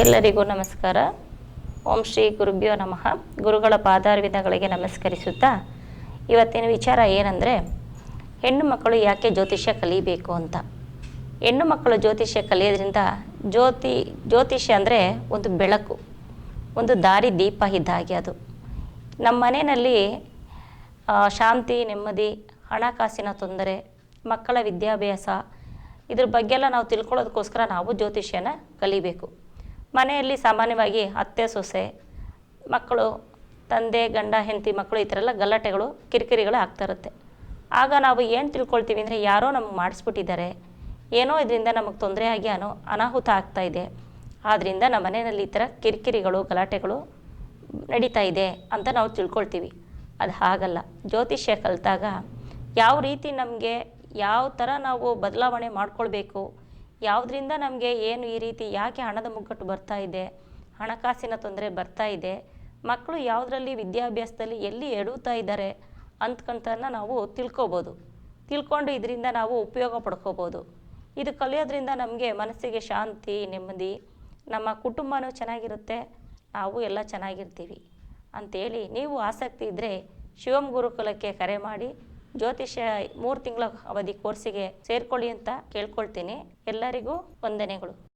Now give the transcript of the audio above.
ಎಲ್ಲರಿಗೂ ನಮಸ್ಕಾರ. ಓಂ ಶ್ರೀ ಗುರುಭ್ಯೋ ನಮಃ. ಗುರುಗಳ ಪಾದಾರವಿಂದಗಳಿಗೆ ನಮಸ್ಕರಿಸುತ್ತಾ ಇವತ್ತಿನ ವಿಚಾರ ಏನಂದರೆ, ಹೆಣ್ಣು ಮಕ್ಕಳು ಯಾಕೆ ಜ್ಯೋತಿಷ್ಯ ಕಲಿಬೇಕು ಅಂತ. ಹೆಣ್ಣು ಮಕ್ಕಳು ಜ್ಯೋತಿಷ್ಯ ಕಲಿಯೋದ್ರಿಂದ ಜ್ಯೋತಿ, ಜ್ಯೋತಿಷ್ಯ ಅಂದರೆ ಒಂದು ಬೆಳಕು, ಒಂದು ದಾರಿ ದೀಪ ಇದ್ದ ಹಾಗೆ ಅದು. ನಮ್ಮ ಮನೆಯಲ್ಲಿ ಶಾಂತಿ, ನೆಮ್ಮದಿ, ಹಣಕಾಸಿನ ತೊಂದರೆ, ಮಕ್ಕಳ ವಿದ್ಯಾಭ್ಯಾಸ, ಇದ್ರ ಬಗ್ಗೆಲ್ಲ ನಾವು ತಿಳ್ಕೊಳ್ಳೋದಕ್ಕೋಸ್ಕರ ನಾವು ಜ್ಯೋತಿಷ್ಯನ ಕಲಿಬೇಕು. ಮನೆಯಲ್ಲಿ ಸಾಮಾನ್ಯವಾಗಿ ಅತ್ತೆ, ಸೊಸೆ, ಮಕ್ಕಳು, ತಂದೆ, ಗಂಡ, ಹೆಂಡತಿ, ಮಕ್ಕಳು ಈ ಥರ ಎಲ್ಲ ಗಲಾಟೆಗಳು, ಕಿರಿಕಿರಿಗಳು ಆಗ್ತಾ ಇರುತ್ತೆ. ಆಗ ನಾವು ಏನು ತಿಳ್ಕೊಳ್ತೀವಿ ಅಂದರೆ ಯಾರೋ ನಮ್ಗೆ ಮಾಡಿಸ್ಬಿಟ್ಟಿದ್ದಾರೆ, ಏನೋ ಇದರಿಂದ ನಮಗೆ ತೊಂದರೆ ಆಗಿ ಅನೋ, ಅನಾಹುತ ಆಗ್ತಾ ಇದೆ. ಆದ್ದರಿಂದ ನಮ್ಮ ಮನೆಯಲ್ಲಿ ಈ ಥರ ಕಿರಿಕಿರಿಗಳು, ಗಲಾಟೆಗಳು ನಡೀತಾ ಇದೆ ಅಂತ ನಾವು ತಿಳ್ಕೊಳ್ತೀವಿ. ಅದು ಹಾಗಲ್ಲ. ಜ್ಯೋತಿಷ್ಯ ಕಲಿತಾಗ ಯಾವ ರೀತಿ ನಮಗೆ ಯಾವ ಥರ ನಾವು ಬದಲಾವಣೆ ಮಾಡ್ಕೊಳ್ಬೇಕು ಯಾವುದರಿಂದ ನಮಗೆ ಏನು ಈ ರೀತಿ ಯಾಕೆ ಹಣದ ಮುಗ್ಗಟ್ಟು ಬರ್ತಾ ಇದೆ? ಹಣಕಾಸಿನ ತೊಂದರೆ ಬರ್ತಾ ಇದೆ. ಮಕ್ಕಳು ಯಾವುದರಲ್ಲಿ ವಿದ್ಯಾಭ್ಯಾಸದಲ್ಲಿ ಎಲ್ಲಿ ಎಡುತ್ತಾ ಇದ್ದಾರೆ ಅಂತ್ಕಂತನ ನಾವು ತಿಳ್ಕೊಬೋದು. ತಿಳ್ಕೊಂಡು ಇದರಿಂದ ನಾವು ಉಪಯೋಗ ಪಡ್ಕೋಬೋದು. ಇದು ಕಲಿಯೋದ್ರಿಂದ ನಮಗೆ ಮನಸ್ಸಿಗೆ ಶಾಂತಿ, ನೆಮ್ಮದಿ, ನಮ್ಮ ಕುಟುಂಬನೂ ಚೆನ್ನಾಗಿರುತ್ತೆ, ನಾವು ಎಲ್ಲ ಚೆನ್ನಾಗಿರ್ತೀವಿ. ಅಂಥೇಳಿ ನೀವು ಆಸಕ್ತಿ ಇದ್ದರೆ ಶಿವಂ ಗುರುಕುಲಕ್ಕೆ ಕರೆ ಮಾಡಿ. ಜ್ಯೋತಿಷ್ಯ ಮೂರು ತಿಂಗಳ ಅವಧಿ ಕೋರ್ಸಿಗೆ ಸೇರ್ಕೊಳ್ಳಿ ಅಂತ ಕೇಳ್ಕೊಳ್ತೀನಿ. ಎಲ್ಲರಿಗೂ ವಂದನೆಗಳು.